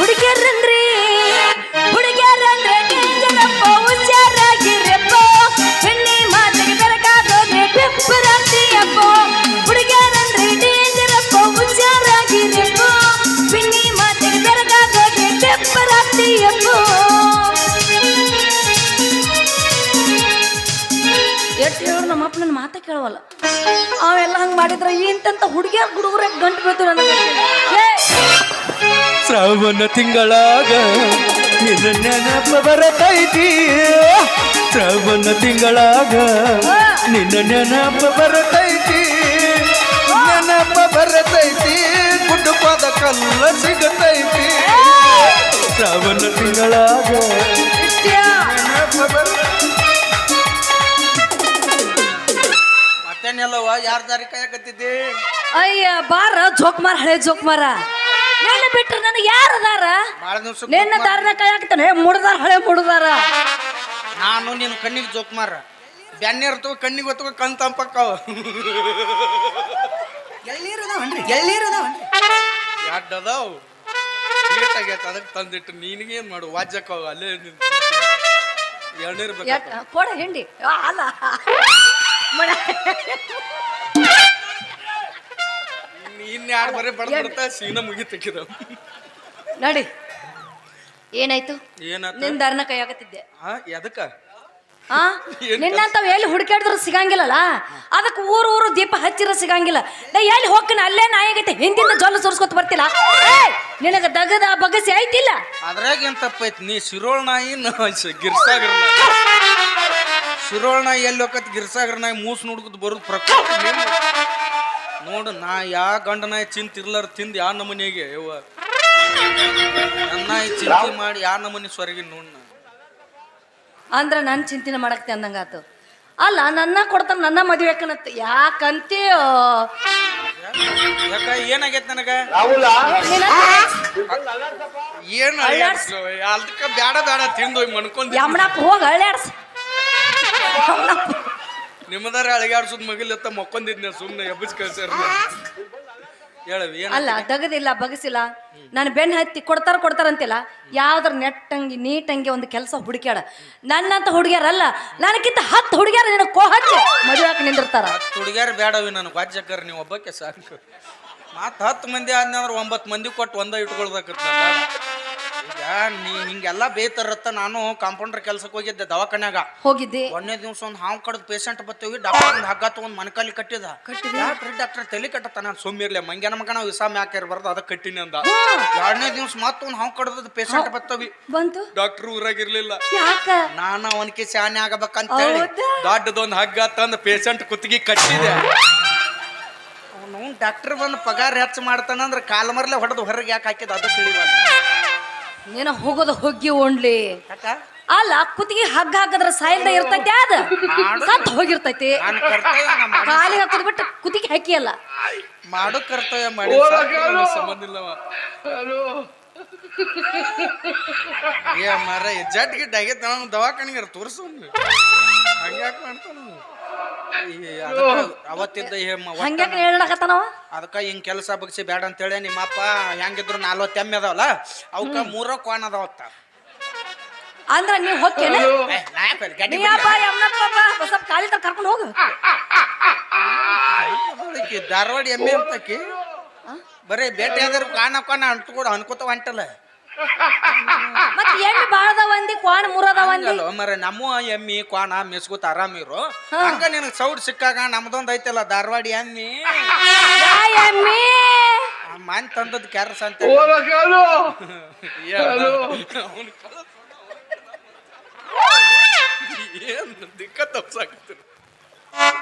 ಹುಡುಗಿಯರಂದ್ರಿ, ಹುಡುಗಿಯರಂದ್ರೆ ಡೇಂಜರಪ್ಪ ಹುಷಾರಾಗಿರಪ್ಪ. ಬೆನ್ನಿ ನಮ್ಮ ಕೇಳವಲ್ಲ. ಅವೆಲ್ಲ ಹಂಗೆ ಮಾಡಿದ್ರೆ ಇಂತಂತ ಹುಡುಗಿಯರ್ ಹುಡುಗರ ಗಂಟು ಬೀಳ್ತು ನನಗೆ. ಶ್ರಾವಣ ತಿಂಗಳಾಗ ನಿನ್ನ ನೆನಪ ಬರತೈತಿ. ಶ್ರಾವಣ ತಿಂಗಳಾಗ ನಿನ್ನ ನೆನಪ ಬರತೈತಿ. ನೆನಪ ಬರತೈತಿ. ಕುಟುಂಬದ ಕಲ್ಲ ಸಿಗತೈತಿ. ಶ್ರಾವಣ ತಿಂಗಳಾಗ ಇಷ್ಟ್ಯ. ನೆನಪ ಬರ ಮತ್ತೇನೆಲ್ಲವ ಯಾರ ದಾರಿ ಕಾಯಕತ್ತಿದ್ದಿ? ಅಯ್ಯ ಬಾರ ಜೋಕ್ಮಾರ ಹಳೆ ಜೋಕ್ಮಾರ ಬಿಟ್ರೆ ನನಗೆ ಯಾರು ಅದಾರ? ನಿನ್ನ ದಾರನ ಕೈ ಹಾಕ್ತಾನೆ. ಮುಡ್ದಾರ ಹಳೆ ಮುಡ್ದಾರ ನಾನು ನಿನ್ನ ಕಣ್ಣಿಗೆ ಜೋಕ್ ಮಾರ ಇರ್ತವ ಕಣ್ಣಿಗೆ ಹೊತ್ತವ ಕಣ್ ತಂಪಕ್ಕಾವ ಎಳ್ಳೀರದವನ್ರಿ ಎಳ್ಳೀರದವನ್ರಿ ಎರಡು ಅದಾವ ಲೇಟ್ ಆಗೈತೆ ಅದಕ್ಕೆ ತಂದಿಟ್ಟು ನಿನಗೇನು ಮಾಡು? ವಾಜ್ಯಕ್ಕವ ಅಲ್ಲೇ ಎಳ್ನೀರು ಬೇಕು ಯಾಕ ಕೊಡ ಹಿಂಡಿ. ಅಲ್ಲ. ಮಡ ಇನ್ನು ಯಾರು ಬರೀ ಬಡ್ದು ಬಿಡ್ತಾ ಸೀನ ಮುಗಿ ತೆಗಿದ ನಡಿ ಏನಾಯ್ತು? ಏನಾತ ನಿನ್ ದಾರಿನ ಕಾಯಾಕತ್ತಿದ್ದೆ ಹಾ ಎದಕ್ಕ? ಹಾ ಏನ್ ನಿನ್ನಂತವ್ ಎಲ್ಲಿ ಹುಡುಕಾಡಿದ್ರು ಸಿಗಂಗಿಲ್ಲಲ್ಲ? ಅದಕ್ಕೆ ಊರು ಊರು ದೀಪ ಹಚ್ಚಿರ ಸಿಗಂಗಿಲ್ಲ. ನಾ ಎಲ್ಲಿ ಹೋಗ್ತೀನಿ ಅಲ್ಲೇ ನಾಯಾಗೈತೆ ಹಿಂದಿಂದ ಜೊಲ್ಲ ಸುರ್ಸ್ಕೊತ ಬರ್ತಿಲ್ಲ. ಏ, ನಿನಗ ದಗದ ಬಗಸಿ ಐತಿಲ್ಲ ಅದ್ರಾಗ ಏನ್ ತಪ್ಪೈತಿ? ನೀ ಶಿರೋಳ್ ನಾಯಿ ನಾ ಶ- ಗಿರ್ಸಾಗರ ನಾಯಿ. ಶಿರೋಳ್ ನಾಯಿ ಎಲ್ಲಿ ಹೋಗತ್ ಗಿರ್ಸಾಗರ್ ನಾಯಿ ಮೂಸ್ ನುಡ್ಕತ್ ಬರೋದು ಪ್ರಕೃತಿ. ನೋಡು ನಾ ಯಾ ಗಂಡನ ನಾಯಿ ಚಿಂತಿರ್ಲಾರ ತಿಂದು ಯಾ ನಮನಿಗೆ? ಯವ್ವ. ನನ್ನ ಚಿಂತೆ ಮಾಡಿ ಯಾ ನಮನಿ ಸ್ವರ್ಗಿ ನೋಡ್ ನಾ. ಅಂದ್ರ ನನ್ ಚಿಂತನೆ ಮಾಡಕ್ತೆ ಅಂದಂಗಾತು. ಅಲ್ಲ ನನ್ನ ಕೊಡ್ತಾನ ನನ್ನ ಮದುವೆ ಕಣತ್ ಯಾಕಂತೀಯೋ? ಯಾಕ ಏನಾಗೈತೆ ನನಗ? ಏನು? ಏನ್ ಅದಕ್ಕ ಬೇಡ ಬೇಡ ತಿಂದು ಮಣ್ಕೊಂಡ್ ಯಮನಪ್ಪ ಹೋಗ ಹಳ್ಳ್ಯಾಡ್ಸ್ ನಿಮ್ಮದಾರ ಅಳಿಗಾಡ್ಸೋದ್ ಮಗಿಲತ್ತ ಮಕ್ಕೊಂದಿದ್ನ ಸುಮ್ನೆ ಎಬ್ಬಿಸ್ ಕಳ್ಸ್ಯಾರ ಹೇಳವಿ ಅಲ್ಲ ತಗದಿಲ್ಲ ಬಗಸಿಲ್ಲ. ನಾನು ಬೆನ್ ಹತ್ತಿ ಕೊಡ್ತಾರ ಕೊಡ್ತಾರಂತಿಲ್ಲ ಯಾವ್ದ್ರ ನೆಟ್ಟಂಗಿ ನೀಟಂಗಿ ಒಂದು ಕೆಲಸ ಹುಡುಕ್ಯಾಡ ನನ್ನಂತ ಹುಡುಗ್ಯಾರಲ್ಲ ನನಗಿಂತ ಹತ್ತು ಹುಡುಗ್ಯಾರ ನಿನ್ನ ಕೋ ಹಚ್ಚಿ ಮದುವೆ ಹಾಕಿ ನಿಂದಿರ್ತಾರ. ಹತ್ತು ಹುಡುಗ್ಯಾರ ಬೇಡವಿ ನನಗೆ ವಾಜ್ಯಕ್ಕರ್ ನೀವು ಒಬ್ಬಕ್ಕೆ ಸಾಕು. ಮತ್ತೆ ಹತ್ತು ಮಂದಿ ಆದ್ನಂದ್ರ ಒಂಬತ್ತು ಮಂದಿ ಕೊಟ್ಟು ಒಂದ ಇಟ್ಕೊಳ್ಬೇಕತ್ತ ಈಗ ನೀ ಹಿಂಗೆಲ್ಲ ಬೇತಾರತ್ತ ನಾನು ಕಾಂಪೌಂಡರ್ ಕೆಲ್ಸಕ್ಕೆ ಹೋಗಿದ್ದೆ ದವಾಖಾನ್ಯಾಗ. ಹೋಗಿದ್ದೆ? ಒಂದನೇ ದಿವ್ಸ ಒಂದು ಹಾವು ಕಡ್ದು ಪೇಷಂಟ್ ಬರ್ತೀವಿ ಡಾಕ್ಟರ್ ಒಂದು ಹಗ್ಗ ತಗೊಂಡ್ ಮನಕಾಲಿ ಕಟ್ಟಿದ. ಡಾಕ್ಟರ್ ಡಾಕ್ಟರ್ ತಲೆ ಕಟ್ಟತಾನ ನಾನು? ಸುಮ್ಮಿರ್ಲಿ ಮಂಗ್ಯಾನ ಮಗನ ವಿಸಾಮ ಯಾಕೆ ಇರ್ಬಾರ್ದು ಅದಕ್ಕೆ ಕಟ್ಟಿನಿ ಅಂದ. ಎರಡನೇ ದಿವ್ಸ ಮತ್ತೊಂದು ಹಾವು ಕಡ್ದದ್ದು ಪೇಷಂಟ್ ಬರ್ತವಿ ಬಂತು? ಡಾಕ್ಟರ್ ಊರಾಗಿರ್ಲಿಲ್ಲ ನಾನು ಅವನಿಗೆ ಶಾನೆ ಆಗಬೇಕಂತ ಹೇಳಿ ದೊಡ್ಡದೊಂದು ಹಗ್ಗ ತಂದು ಪೇಷಂಟ್ ಕುತ್ತಿಗೆ ಕಟ್ಟಿದೆ. ಅವನು ಡಾಕ್ಟರ್ ಬಂದು ಪಗಾರ ಹೆಚ್ಚು ಮಾಡ್ತಾನಂದ್ರೆ ಕಾಲ್ ಮರ್ಲೆ ಹೊಡೆದು ಹೊರಗೆ ಯಾಕೆ ಹಾಕಿದ ಅದು ತಿಳಿವಲ್ಲ ನೀನ ಹೋಗೋದು ಹೋಗಿ ಓಣ್ಲಿ ಯಾಕ? ಅಲ್ಲ ಕುತ್ತಿಗೆ ಹಗ್ಗ ಹಾಕದ್ರ ಸಾಯಿಲ್ದ ಇರ್ತೈತಿ ಅದ. ಸತ್ ಹೋಗಿರ್ತೈತಿ. ನಾನು ಕರ್ತವ್ಯ ನಾ ಮಾಡಿ ಕಾಲಿಗೆ ಹಾಕೋದ್ ಬಿಟ್ಟು ಕುತ್ತಿಗೆ ಹಾಕಿಯಲ್ಲ ಮಾಡೋ ಕರ್ತವ್ಯ ಮಾಡಿ. ಸಾಕು, ಸಂಬಂಧ ಇಲ್ಲವ. ಏ ಮಾರ ಜಡ್ ಗಿಡ್ ಆಗೈತೆ. ನಾವು ದವಾಖಾನಿಗೆ ತೋರಿಸು ಹಂಗ್ಯಾಕೆ ಮಾಡ್ತಾನ ಅವತ್ತಿದ್ದ ಹೇಳಕತ್ತಾನವ ಅದಕ್ಕ ಹಿಂಗ್ ಕೆಲಸ ಬಗ್ಸಿ ಬೇಡ ಅಂತೇಳಿ ನಿಮ್ಮಪ್ಪ ಹೆಂಗಿದ್ರು ನಾಲ್ವತ್ತು ಎಮ್ಮೆ ಅದಾವಲ್ಲ ಅವಕ್ಕ ಮೂರ ಕ್ವಾನ್ ಅದಾವತ್ತ ಅಂದ್ರ ನೀವ್ ಹೋಗ್ತೀನಿ? ಅಪ್ಪ ಸ್ವಲ್ಪ ಕಾಲಿ ತರ ಕರ್ಕೊಂಡು ಹೋಗು. ಧಾರವಾಡ ಎಮ್ಮೆ ಅಂತಕಿ. ಬರೀ ಭೇಟಿ ಆದ್ರೆ ಕಾಣ ಕಾಣ ಅಂಟ್ಕೊಡು ಅನ್ಕೋತ ಹೊಂಟಲ್ಲ. ಮತ್ ಎಮ್ಮಿ ಬಾಳದ ಒಂದಿ ಕ್ವಾಣ ಮುರದ ಒಂದಿ ಹಂಗಲ್ಲ ಮರ ನಮ್ಮ ಎಮ್ಮಿ ಕ್ವಾಣ ಮೆಸ್ಕೋತ ಆರಾಮಿರು ಹಂಗ ನಿನಗೆ ಸೌಡ್ ಸಿಕ್ಕಾಗ ನಮ್ದೊಂದ್ ಐತಲ್ಲ ಧಾರವಾಡ ಎಮ್ಮಿ? ಯಾ ಎಮ್ಮಿ? ಮನ್ ತಂದದ್ ಕ್ಯಾರಸ್ ಅಂತ ಏನ್ ದಿಕ್ಕ ತಪ್ಸಾಕತ್ತೀನಿ ಏನ್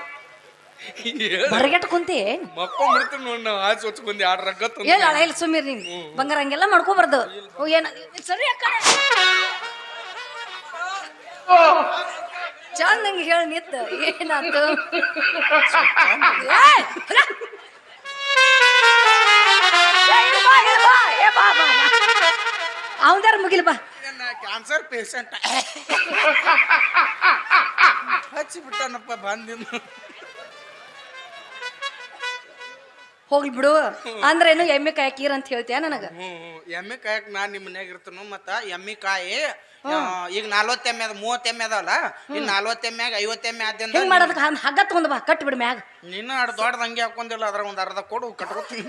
ಬರಗೆಟ್ ಕುಂತಿ. ಮಕ್ಕೊಂಡ್ಬಿಡ್ತೀನಿ ನೋಡಿ ನಾವು. ಆಚೆ ಹೊಚ್ಕೊಂಡಿ ಆಡ್ ರಗ್ಗ ಏನು ಅಳ ಇಲ್ಲ ಸುಮ್ಮೀರ್ ನೀನ್. ಬಂಗಾರ ಹಂಗೆಲ್ಲ ಮಾಡ್ಕೋಬಾರ್ದು. ಓ, ಏನ ಸರಿ ಅಕ್ಕ. ಕಡೆ ಚಂದ ಹಂಗೆ ಹೇಳಿ ನಿತ್ತ ಏನಾತು? ಬಾ. ಮುಗಿಲ್ ಬಾ. ಕ್ಯಾನ್ಸರ್ ಪೇಷಂಟ್ ಹಚ್ಚಿ ಬಿಟ್ಟನಪ್ಪ ಹೋಗ್ಲಿ ಬಿಡು. ಅಂದ್ರೇನು ಎಮ್ಮೆ ಕಾಯಕೀರ್ ಅಂತ ಹೇಳ್ತೀಯ ನನಗ? ಎಮ್ಮೆ ಕಾಯಕ್ ನಾನ್ ನಿಮ್ ಮನ್ಯಾಗ ಇರ್ತನು ಮತ್ತ ಎಮ್ಮಿ ಕಾಯಿ ಆ, ಈಗ ನಲ್ವತ್ತು ಎಮ್ಮೆ ಅದ ಮೂವತ್ತು ಎಮ್ಮೆ ಅದಲ್ಲ ಈಗ ನಲ್ವತ್ತು ಎಮ್ಮೆಗ ಐವತ್ತು ಎಮ್ಮೆ ಆದ್ಯಂದ ಹೆಂಗ್ ಮಾಡೋದಕ್ಕೆ ಹಗ್ಗ ತಗೊಂಡ್ ಬಾ ಕಟ್ ಬಿಡು ಮ್ಯಾಗ. ನಿನ್ನ ಅಡ್ ದೊಡ್ಡದ ಹಂಗೆ ಹಾಕೊಂಡಿಲ್ಲ ಅದ್ರ ಒಂದ್ ಅರ್ಧ ಕೊಡು ಕಟ್ಕೋತೀನಿ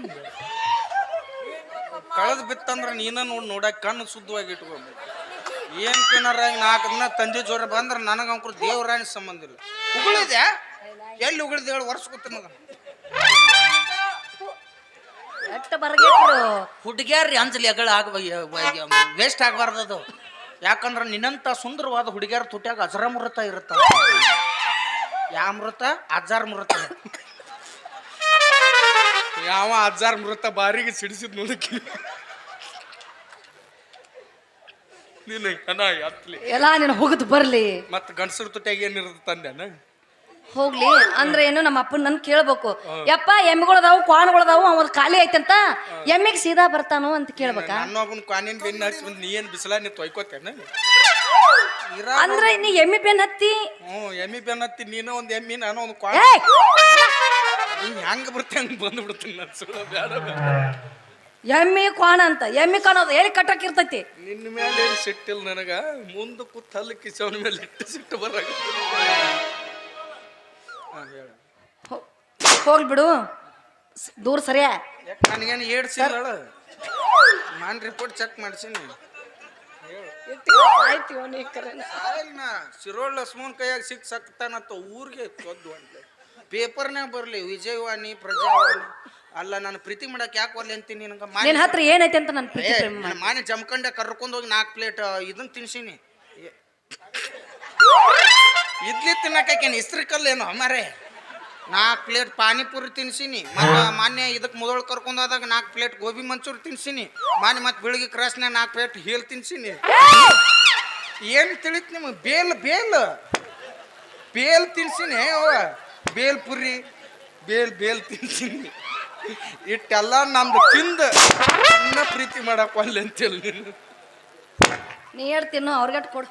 ಕಳೆದ್ ಬಿತ್ತಂದ್ರ ನೀನ ನೋಡ್ ನೋಡಕ್ ಕಣ್ಣು ಶುದ್ಧವಾಗಿ ಇಟ್ಕೊಂಡು ಏನ್ ತಿನ್ನಾರ ನಾಲ್ಕು ದಿನ ತಂದೆ ಜೋರ ಬಂದ್ರ ನನಗ ಅಂಕರು ದೇವರಾಣಿ ಸಂಬಂಧ ಇಲ್ಲ. ಉಗುಳಿದ್ಯಾ? ಎಲ್ಲಿ ಉಗುಳಿದ ಹೇಳಿ ವರ್ಷ ಮಗ ಎಟ್ಟ ಬರಗೆಟ್ರು? ಹುಡುಗಿಯಾರ್ರಿ ಅಂಜಲಿ ಅಗಳ ಆಗ ವೇಸ್ಟ್ ಆಗಬಾರ್ದು ಅದು. ಯಾಕಂದ್ರೆ ನಿನ್ನಂತ ಸುಂದರವಾದ ಹುಡುಗಿಯರ ತುಟ್ಯಾಗ ಅಜರ ಮೃತ ಇರುತ್ತ. ಯಾವ ಮೃತ ಅಜಾರ್ ಮೃತ ಯಾವ ಅಜಾರ್ ಮೃತ ಬಾರಿಗೆ ಸಿಡಿಸಿದ್ ನೋಡಕ್ಕೆ. ನೀನು ಎತ್ತಲಿ ಎಲ್ಲ ನೀನು ಹೋಗುದು ಬರ್ಲಿ. ಮತ್ತೆ ಗಂಡಸರ ತುಟ್ಯಾಗ ಏನಿರುತ್ತೆ ತಂದೆನ ಹೋಗ್ಲಿ ಅಂದ್ರೆ ಏನು ನಮ್ಮ ಅಪ್ಪನ ನನ್ ಕೇಳ್ಬೇಕು. ಯಪ್ಪ ಎಮ್ಮೆಗಳದಾವು ಕ್ವಾನ್ಗಳದಾವು ಅವ್ ಖಾಲಿ ಐತಂತ? ಎಮ್ಮಿಗೆ ಸೀದಾ ಬರ್ತಾನು ಅಂತ ಕೇಳ್ಬೇಕ? ನನ್ನೊಬ್ಬನ ಕಾನಿನ ಬೆನ್ನ ಹಚ್ಚಿ ಬಂದು ನೀ ಏನು ಬಿಸಿಲ ನೀ ತೊಯ್ಕೋತೇನ ಅಂದ್ರೆ ನೀ ಎಮ್ಮಿ ಬೆನ್ ಹತ್ತಿ? ಹ್ಞೂ ಎಮ್ಮಿ ಬೆನ್ ಹತ್ತಿ ನೀನು ಒಂದು ಎಮ್ಮಿ ನಾನು ಒಂದು ಕ್ವಾ ಏಯ್! ನೀ ಹೆಂಗ್ ಬರ್ತೇ ಹಂಗ್ ಬಂದು ಬಿಡ್ತೀನಿ ನಾನು ಸುಳ್ಳು ಬೇಡ ಬೇಡ. ಎಮ್ಮಿ ಕ್ವಾಣ ಅಂತ. ಎಮ್ಮಿ ಕಾಣೋದು ಎಲ್ಲಿ ಕಟ್ಟಕ್ ಇರ್ತೈತಿ ನಿನ್ನ ಮೇಲೆ ಏನು ಸಿಟ್ಟಿಲ್ಲ ನನಗ? ಮುಂದೆ ಕೂತ್ ಹಲ್ಲು ಕಿಸವನ ಮೇಲೆ ಇಟ್ಟು ಸಿಟ್ಟು ಬರಾಗ ಹೋ- ಹೋಗ್ಲಿ ಬಿಡು. ಸ್- ದೂರ ಸರಿಯಾ? ಯಾಕೆ ನನಗೇನು ಏಡ್ಸಿಲ್ಲ ನಾನು ರಿಪೋರ್ಟ್ ಚೆಕ್ ಮಾಡ್ಸೀನಿ. ಆಯ್ನ ಸಿರೋಳ್ ಲಕ್ಷ್ಮಣ್ ಕೈಯಾಗ ಸಿಕ್ ಸಕ್ತಾನತ್ತ ಊರಿಗೆ ತೊದ್ದು ಅಂತ. ಪೇಪರ್ನಾಗ ಬರಲಿ ವಿಜಯವಾಣಿ ಪ್ರಜಾವಾಣಿ. ಅಲ್ಲ ನಾನು ಪ್ರೀತಿ ಮಾಡಕ್ ಯಾಕೆ ಒಲ್ಲೆ ಅಂತೀನಿ ನಿನಗೆ? ನಿನ್ ಹತ್ರ ಏನೈತೆ ಅಂತ ನಾನು ಪ್ರೀತಿ ಪ್ರೇಮ ಮಾಡು. ಮಾನೆ ಜಮ್ಕಂಡೆ ಕರ್ಕೊಂಡು ಹೋಗಿ ನಾಲ್ಕು ಪ್ಲೇಟ್ ಇದನ್ನ ತಿನ್ಸೀನಿ. ಇಡ್ಲಿ ತಿನ್ನಕೇನು ಇಸ್ತ್ರಿ ಕಲ್ಲೇನು ಮರೇ? ನಾಲ್ಕು ಪ್ಲೇಟ್ ಪಾನಿಪುರಿ ತಿನ್ಸೀನಿ. ಮತ್ತೆ ಮಾನ್ಯ ಇದಕ್ಕೆ ಮೊದಲು ಕರ್ಕೊಂಡು ಹೋದಾಗ ನಾಲ್ಕು ಪ್ಲೇಟ್ ಗೋಬಿ ಮಂಚೂರಿ ತಿನ್ಸಿನಿ. ಮಾನ್ಯ ಮತ್ತೆ ಬೆಳಿಗ್ಗೆ ಕ್ರಾಸ್ನ ನಾಲ್ಕು ಪ್ಲೇಟ್ ಹೇಲ್ ತಿನ್ಸೀನಿ. ಏನು ತಿಳಿತು ನಿಮಗೆ? Bale bale. ಬೇಲ್ ತಿನ್ಸೀನಿ ಅವ ಬೇಲ್ ಪುರಿ ಬೇಲ್ ಬೇಲ್ ತಿನ್ಸೀನಿ. ಇಟ್ಟೆಲ್ಲ ನಮ್ದು ತಿಂದು ಇನ್ನ ಪ್ರೀತಿ ಮಾಡಕ್ಕೆ ಒಲ್ಲೆ ಅಂತೇಳಿ ನೀ ಹೇಳ್ತೀನೋ ಅವ್ರಿಗಟ್ ಕೊಡು.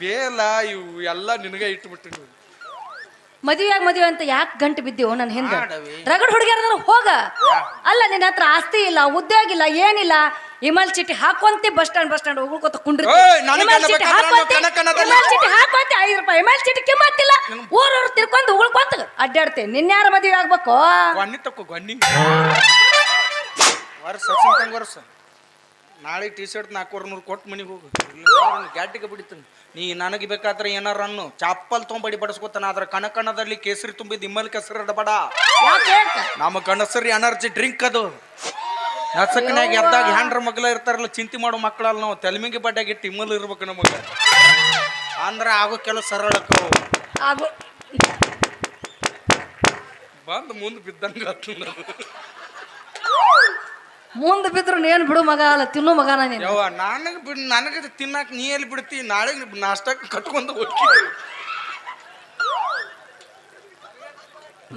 ಬೇಲ ಇವು ಎಲ್ಲ ನಿನಗೆ ಇಟ್ಬಿಟ್ಟಿನಿ ಮದುವೆಯಾಗ ಮದುವೆ ಅಂತ ಯಾಕೆ ಗಂಟು ಬಿದ್ದೀವೋ ನನ್ನ ಹಿಂದೆ? ಮಾಡವಿ. ರಗಡ್ ಹುಡುಗಿಯರ ಹೋಗ. ಅಲ್ಲ ನಿನ್ನ ಹತ್ರ ಆಸ್ತಿ ಇಲ್ಲ ಉದ್ಯೋಗ ಇಲ್ಲ ಏನಿಲ್ಲ. ಇಮಲ್ ಚೀಟಿ ಹಾಕೊಂತಿ ಬಸ್ ಸ್ಟ್ಯಾಂಡ್ ಬಸ್ ಸ್ಟ್ಯಾಂಡ್ ಉಗುಳ್ಕೊತ ಕುಂಡ್ರಿ ಏಯ್, ನನಗೆ ಅನ್ಬೇಕಾದ್ರೆ ನಾನು ಕನಕನದಲ್ಲಿ- ಇಮಲ್ ಚೀಟಿ ಹಾಕೊಂತಿ ಐದು ರೂಪಾಯಿ. ಇಮಲ್ ಚೀಟಿ ಕಿಮ್ಮತ್ತಿಲ್ಲ. ಊರವ್ರು ತಿರ್ಕೊಂಡು ಉಳ್ಕೊಂತ ಅಡ್ಡಾಡ್ತೆ. ನಿನ್ಯಾರ ಮದುವೆ ಆಗ್ಬೇಕು? ತಕೋ ವರ್ಷ ವರ್ಷ ನಾಳೆ ಟಿ ಶರ್ಟ್ ನಾಲ್ಕೂವರೆ ನೂರು ಕೊಟ್ಟು ಮನೆಗೆ ಹೋಗು. ಗ್ಯಾಟಿಗೆ ಬಿಡಿತೀನಿ. ನೀ ನನಗೆ ಬೇಕಾದ್ರೆ ಏನಾರ ಅನ್ನು. ಚಾಪಲ್ ತೊಂಬಡಿ ಬಡಿಸ್ಕೊತಾನ ಆದ್ರೆ ಕಣಕಣದಲ್ಲಿ ಕೇಸರಿ ತುಂಬಿದ ಇಮ್ಮಲ್ ಕೆಸರು ಇಡಬೇಡ. ಯಾಕೆ ಹೇಳ್ತ? ನಮ್ಮ ಕಣಸರಿ ಎನರ್ಜಿ ಡ್ರಿಂಕ್ ಅದು. ನಸಕನ್ಯಾಗ ಎದ್ದಾಗ ಹ್ಯಾಂಡ್ರ ಮಗ್ಲ ಇರ್ತಾರಲ್ಲ ಚಿಂತೆ ಮಾಡೋ ಮಕ್ಕಳಲ್ಲ ನಾವು. ತೆಲಮಿಗೆ ಬಡ್ಡಾಗಿ ಇಟ್ಟು ಇಮ್ಮಲ್ ಇರ್ಬೇಕು ನಮಗೆ. ಅಂದ್ರೆ ಆಗೋ ಕೆಲವು ಸರಳಕ್ಕ ಆಗು. ಬಂದು ಮುಂದೆ ಬಿದ್ದಂಗೆ ಮುಂದೆ ಬಿದ್ರು ಏನ್ ಬಿಡು ಮಗ ಅಲ್ಲ ತಿನ್ನು ಮಗನ ನೀನು. ಯವ್ವ ನನಗೆ ಬಿಡ್ ನನಗೆ ತಿನ್ನಕ್ ನೀ ಎಲ್ಲಿ ಬಿಡ್ತಿ? ನಾಳೆ ನಾಷ್ಟಕ್ಕೆ ಕಟ್ಕೊಂಡು ಹೋಗಿ.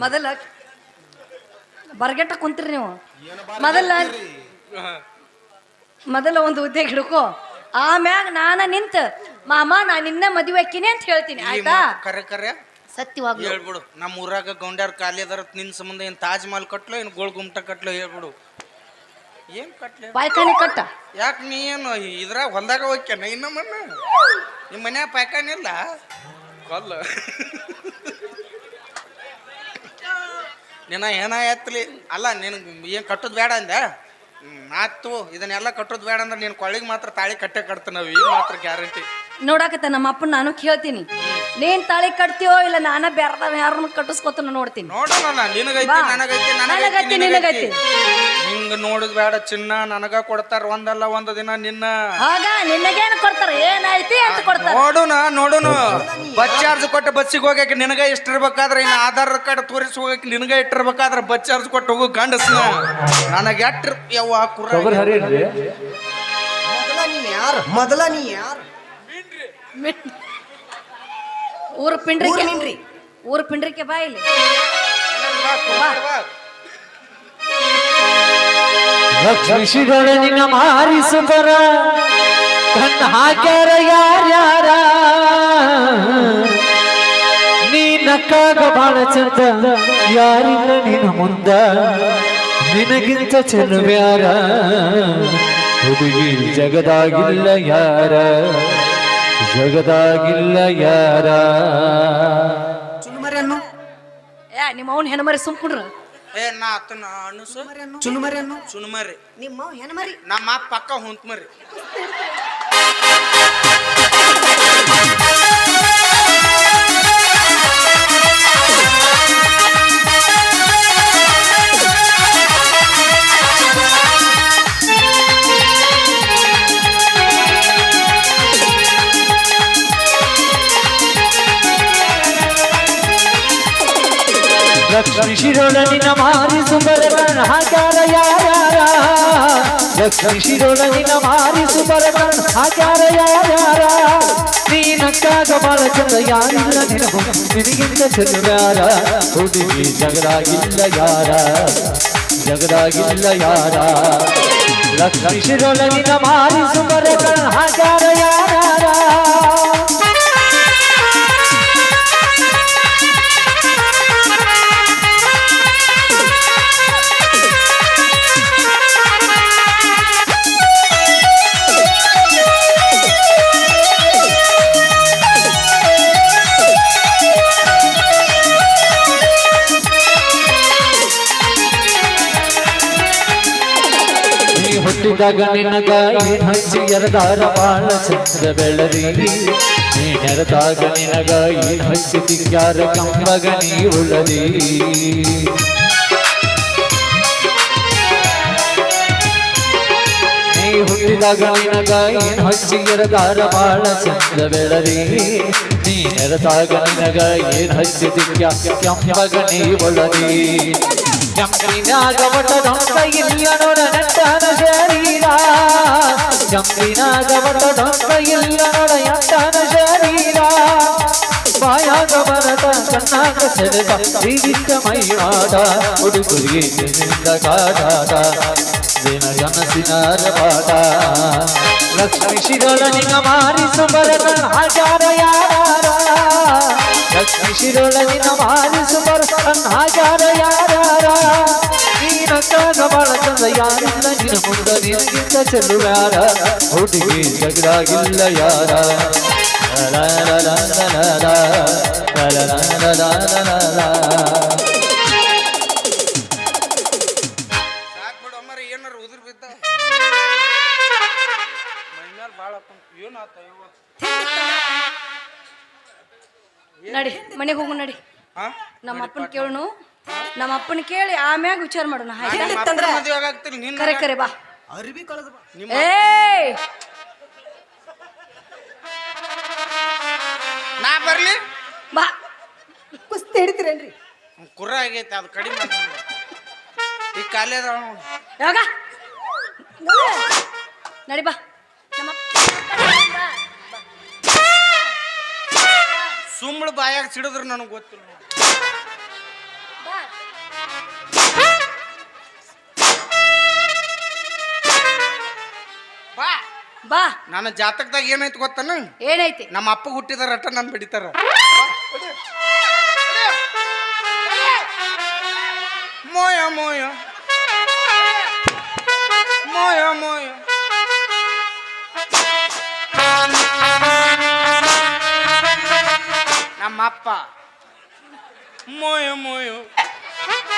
ಮೊದಲ ಬರ್ಗೆಟ್ಟ ಕುಂತೀರಿ ನೀವು. ಮೊದಲ ಮೊದಲ ಒಂದು ಉದ್ಯೋಗ ಹಿಡ್ಕೊ. ಆಮ್ಯಾಗ ನಾನ ನಿಂತ ಮಾಮ ನಾ ನಿನ್ನ ಮದುವೆ ಹಾಕಿನಿ ಅಂತ ಹೇಳ್ತೀನಿ ಆಯ್ತಾ? ಕರೆ ಕರೆ. ಸತ್ಯವಾಗಿ ಹೇಳ್ಬಿಡು. ನಮ್ಮ ಊರಾಗ ಗೌಂಡ್ಯಾರ ಖಾಲಿ ಅದಾರ ನಿನ್ ಸಂಬಂಧ ಏನು ತಾಜ್ ಮಹಲ್ ಕಟ್ಲೋ ಏನು ಗೋಳ್ ಗುಮ್ಟ ಕಟ್ಲೋ ಹೇಳ್ಬಿಡು. ಏನ್ ಕಟ್ಲೆ? ಪಾಯ್ಕಾನಿ ಕಟ್ಟ. ಯಾಕೆ ನೀ ಏನು ಇದ್ರಾಗ ಹೊಲ್ದಾಗ ಹೋಗ್ಯಾನ ಇನ್ನೊಮ್ಮನ್ನ ನಿಮ್ಮ ಮನ್ಯಾಗ ಪಾಯ್ಕಾನಿ ಇಲ್ಲ? ಕೊಲ್ಲ. ನಿನ್ನ ಏನ ಎತ್ತಲಿ ಅಲ್ಲ ನಿನಗೆ ಏನು ಕಟ್ಟೋದು ಬೇಡ ಅಂದ? ಮಾತು ಆತು ಇದನ್ನೆಲ್ಲ ಕಟ್ಟೋದು ಬೇಡ ಅಂದ್ರೆ ನೀನು ಕೊಳ್ಳಿಗೆ ಮಾತ್ರ ತಾಳಿ ಕಟ್ಟೆ ಕಟ್ತ ನಾವು ಈಗ ಮಾತ್ರ ಗ್ಯಾರಂಟಿ. ನೋಡಾಕತ್ತ ನಮ್ಮ ಅಪ್ಪನ ನಾನು ಕೇಳ್ತೀನಿ. ನೀನ್ ತಾಳಿ ಕಟ್ತೀಯೋ ಇಲ್ಲ ನಾನ ಬೇರೆ ಯಾರನ್ನ ಕಟ್ಟಿಸ್ಕೊತ ನೋಡ್ತೀನಿ. ನೋಡೋಣ ನನಗೈತಿ, ನನಗೈತಿ ನಿನಗೈತಿ. ನಿನಗೈತಿ. ಹಿಂಗ ನೋಡುದ್ ಬೇಡ ಚಿನ್ನ ನನಗ ಕೊಡ್ತಾರ ಒಂದಲ್ಲ ಒಂದ್ ದಿನ ನಿನ್ನ. ಆಗ ನಿನಗೇನು ಕೊಡ್ತಾರೆ? ಏನಾಯ್ತಿ ಅಂತ ಕೊಡ್ತಾರ? ನೋಡುನ ನೋಡುನು. ಬಸ್ ಚಾರ್ಜ್ ಕೊಟ್ಟು ಬಸ್ಸಿಗೆ ಹೋಗಕ್ಕೆ ನಿನಗ ಇಷ್ಟಿರ್ಬೇಕಾದ್ರೆ ಇನ್ನು ಆಧಾರ್ ಕಾರ್ಡ್ ತೋರಿಸಿ ಹೋಗಕ್ಕೆ ನಿನಗ ಇಟ್ಟಿರ್ಬೇಕಾದ್ರೆ ಬಸ್ ಚಾರ್ಜ್ ಕೊಟ್ಟು ಹೋಗು ಗಂಡಸ್ನ. ನನಗ ಎಟ್ರ ಯವ್ವ ಕುರ ಮೊದಲ ನೀ ಯಾರು? ಮೊದಲ ನೀ ಯಾರು? ಊರ ಪಿಂಡ್ರಿಕೆ ಊರ್ ಪಿಂಡ್ರಿಕೆ ಬಾ ಇಲ್ಲಿ. ನಿನ್ನ ಮಾರಿಸುತ್ತರ ಕಣ್ಣ ಹಾಕ್ಯಾರ ಯಾರ್ಯಾರ? ನೀ ನೀನಕ್ಕಾಗ ಬಾಳ ಚಂದ ಯಾರಿಲ್ಲ ನಿನ್ನ ಮುಂದ? ನಿನಗಿಂತ ಚೆಲುವ್ಯಾರ ಹುಡುಗಿ ಜಗದಾಗಿಲ್ಲ ಯಾರ? ಜಗದಾಗಿಲ್ಲ ಯಾರ? ನಿಮ್ಮ ಅವ್ನ ಹೆಣ್ಮರಿ ಸುಮ್ಕೊಂಡ್ರು. ಏ ನಾ ಅತ್ತನ ಅನುಸ ಚುನುಮರಿ ಅನ್ನು ಸುನ್ಮರಿ ನಿಮ್ಮ ಹೆಣ್ಮರಿ ನಮ್ಮ ಅಪ್ಪ ಪಕ್ಕ ಹೊಂತ್ ಮರಿ ಶಿರೋಳನಿನ ಮಾರಿ ಬರಗಣ ಹಾಕ್ಯಾರ ಯಾರ್ಯಾರ? ಲಕ್ಷ್ಮಿ ಶಿರೋಳನಿನ ಮಾರಿ ಬರಗಣ ಹಾಕ್ಯಾರ ಯಾರ್ಯಾರ? ನೀನಕ್ಕಾಗ ಬಾಳ ಚಂದ ಯಾರಿಲ್ಲ ನಿನಗು ನಿನಗಿಂತ ಚೆಲುವ್ಯಾರ ಹುಡುಗಿ ಜಗದಾಗಿಲ್ಲ ಯಾರ? ಜಗದಾಗಿಲ್ಲ ಯಾರ? ಲಕ್ಷ್ಮಿ ಶಿರೋಳನಿನ ಮಾರಿ ಬರಗಣ ಹಾಕ್ಯಾರ ಯಾರ್ಯಾರ? ನೀ ಹುಟ್ಟಿದಾಗ ನಿನಗ ಹಚ್ಚಿ ಎರದಾರ ಬಾಳ ಚಂದ್ರ ಬೆಳರಿ ನೀ ನೆರೆದಾಗ ನಿನಗ ಏನ್ ಹಚ್ಚಿ ತಿಕ್ಕ್ಯಾರ ಕಂಬಗ ನೀ ಉಳರಿ ನೀ ಹುಟ್ಟಿದಾಗ ನಿನಗ ಏನ್ ಹಚ್ಚಿ ಎರದಾರ ಬಾಳ ಚಂದ್ರ ಬೆಳರಿ ನೀ ನೆರೆದಾಗ ನಿನಗ ಏನ್ ಹಚ್ಚಿ ತಿಕ್ಕ್ಯ ಕಂಬಗ ನೀ ಉಳದಿ? ಚಂಪಿನಾಗವಟದೊಂದ ಇಲ್ಲಿಯ ನೋಡ ನಟ್ಟನ ಶರೀರ. ಚಂಪಿನಾಗವಟದೊಂದ ಇಲ್ಲಿಯ ನೋಡ ಯಟ್ಟನ ಶರೀರ. ಬಾಯಾಗ ಬರತ ಕಣ್ಣಾಗ ಸೆಳೆದ ಜೀವಿತ ಮೈಯಾದ ಲಕ್ಷ್ಮಿ ಶಿರಳ ಮಾರಿಸು ಬರತ ಹಾಜಾರ ಲಕ್ಷ್ಮಿ ಶಿರಳ ಮಾರಿಸು ಬರತ ಯಾರಿಲ್ಲ ನಿನ್ನ ಮುಂದ ಹುಡುಗಿ ಯಾರ ನಡಿ ಮನೆಗೆ ಹೋಗು ನಡಿ. ನಮ್ಮ ಅಪ್ಪನ ಕೇಳು ನಮ್ಮ ಅಪ್ಪನ ಕೇಳಿ ಆಮ್ಯಾಗ ವಿಚಾರ ಮಾಡೋಣ ಆಯ್ತಾ? ನಿಮ್ಮ ಅಪ್ಪನ ಮದ್ವೆ ಆಗಾಗ್ತಿಲ್ಲ ನಿನ್ನ ಕರೆ ಕರೆ ಬಾ. ಅರ್ಬಿ ಕಳೆದ ಬಾ. ಏಯ್! ನಾ ಬರ್ಲಿ? ಬಾ. ಕುಸ್ತಿ ಹಿಡಿತೀರೇನ್ರಿ? ಕುರ ಆಗೈತೆ ಅದು ಕಡಿಮೆ ಮಾಡು. ಈ ಕಾಲೇ ಅದಾವ ನೋಡು. ಯಾವಾಗ? ನಡಿ ಬಾ. ನಮ್ಮ ಸುಮ್ಮಳು ಬಾಯಾಗ ಸಿಡಿದ್ರು ನನಗೆ ಗೊತ್ತಿಲ್ಲ ಬಾ. ನನ್ನ ಜಾತಕದಾಗ ಏನೈತಿ ಗೊತ್ತನ? ಏನೈತಿ? ನಮ್ಮ ಅಪ್ಪ ಹುಟ್ಟಿದ ರಟ್ಟ ನಾನು ಬಿಡಿತಾರ. ಮೋಯ ಮೋಯ. ಮೋಯ ಮೋಯ. ನಮ್ಮ ಅಪ್ಪ. ಮೋಯ ಮೋಯ.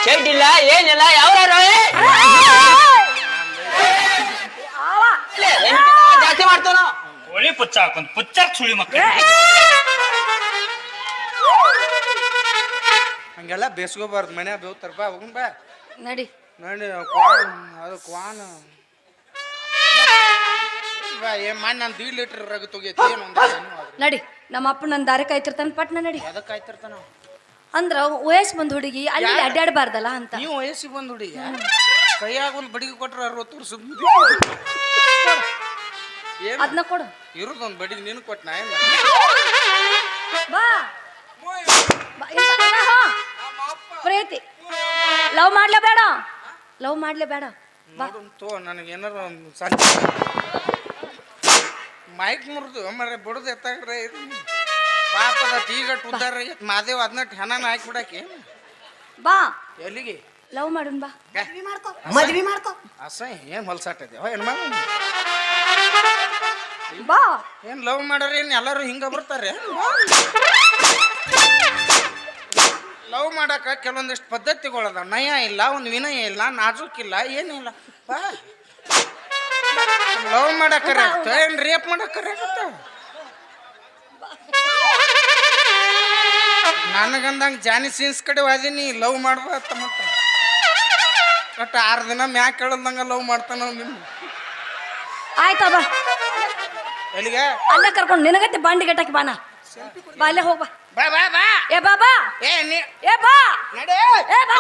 ಚಡ್ಡಿಲ್ಲ ಏನಿಲ್ಲ ಯಾವ್ದಾರು ಮಾಡ್ತಾನ? ಕೋಳಿ ಪುಚ್ಚ ಹಾಕೊಂಡ್ ಪುಚ್ಚಕ್ ಸುಳಿ ಮಕ್ಕಳ. ಹಂಗೆಲ್ಲ ಬೇಸ್ಕೋಬಾರ್ದು ಮನೆ ಬೇವ್ತಾರ ಬಾ ನಡಿ ಬಾ. ನಡಿ. ನೋಡಿ ಕ್ವಾನ್ ಅದು ಕ್ವಾನ್. ಬಾ ಏನ್ ಮಾಡಿ ನಾನು ದೀಡ್ ಲೀಟರ್ ರಗ ತೊಗೈತಿ ಏನು ನಡಿ ನಮ್ಮ ಅಪ್ಪ ನನ್ನ ದಾರಿ ಕಾಯ್ತಿರ್ತಾನೆ ಪಟ್ನ ನಡಿ. ಅದಕ್ಕೆ ಆಯ್ತಿರ್ತಾನ ಅಂದ್ರ ವಯಸ್ಸು ಬಂದ್ ಹುಡುಗಿ ಅಲ್ಲಿ ಅಡ್ಡಾಡಬಾರ್ದಲ್ಲ ಅಂತ. ನೀವು ವಯಸ್ಸಿಗೆ ಬಂದು ಹುಡುಗಿ ಕೈಯಾಗ ಒಂದು ಬಡಿಗೆ ಕೊಟ್ರೆ ಅರವತ್ತು ವರ್ಷ. ಅದನ್ನ ಕೊಡು. ಇರೋದೊಂದು ಬಡಿ ನೀನು ಕೊಟ್ಟು ನಾ ಏನು ಬಾ. ಬಾ, ಇಂತ ಅಲ್ಲ, ಹಾ. ಪ್ರೀತಿ. ಲವ್ ಮಾಡ್ಲೇ ಬೇಡ? ಲವ್ ಮಾಡ್ಲೇ ಬೇಡ? ಬಾ. ನೋಡು ತೋ ನನಗೆ ಏನಾರ ಒಂದು ಸಣ್ಣ ಮೈಕ್ ಮುರಿದು ಮರೆ ಬಿಡದು ಎತ್ತಾಗ್ರೆ ಪಾಪದ ಟೀಗಟ್ ಉದ್ದಾರ ಆಗೈತ್ ಮಾದೇವ್ ಅದನ್ನ ಹೆಣನ ಹಾಕ್ಬಿಡಕ್ಕೆ? ಬಾ. ಎಲ್ಲಿಗೆ? ಲವ್ ಮಾಡುನ್ ಬಾ. ಮದ್ವಿ ಮಾಡ್ಕೋ. ಅಸಹ್ಯ ಏನ್ ಹೊಲ್ಸಾಟದೆ ಹೆಣ್ಮಗ ಬಾ. ಏನ್ ಲವ್ ಮಾಡ್ರಿ ಏನ್ ಎಲ್ಲರೂ ಹಿಂಗ ಬರ್ತಾರೆ? ಲವ್ ಮಾಡಕ ಕೆಲವೊಂದಿಷ್ಟು ಪದ್ಧತಿಗಳದ ನಯ ಇಲ್ಲ ಒಂದು ವಿನಯ ಇಲ್ಲ ನಾಜೂಕಿಲ್ಲ ಏನಿಲ್ಲ ಬಾ. ಲವ್ ಮಾಡಕ್ಕರೆ ಆಗ್ತ ಏನ್ ರೇಪ್ ಮಾಡಕ್ಕರೆ ಆಗತ್ತ? ನನಗಂದಂಗ ಜಾನಿ ಸೀನ್ಸ್ ಕಡೆ ವಾದಿನಿ ಲವ್ ಮಾಡ್ಬಾರ್ತ ಮತ್ತ. ಒಟ್ಟು ಆರು ದಿನ ಮ್ಯಾಕ್ ಕೇಳದಂಗ ಲವ್ ಮಾಡ್ತಾನ ನಿಮ್ಮ ಆಯ್ತಾ ಬಾ ಎಲ್ಲಿಗೆ? ಅಲ್ಲೇ ಕರ್ಕೊಂಡು ನಿನಗತ್ತೆ ಬಾಂಡಿ ಗಟ್ಟಕ್ಕೆ ಬಾನ. ಬಾ ಅಲ್ಲೇ ಹೋಗ್ಬಾ ಬಾ. ಬಾ ಬಾ ಏ ಬಾ ಬಾ. ಏ ನೀ ಏ ಬಾ. ನಡೆ. ಏ ಬಾ.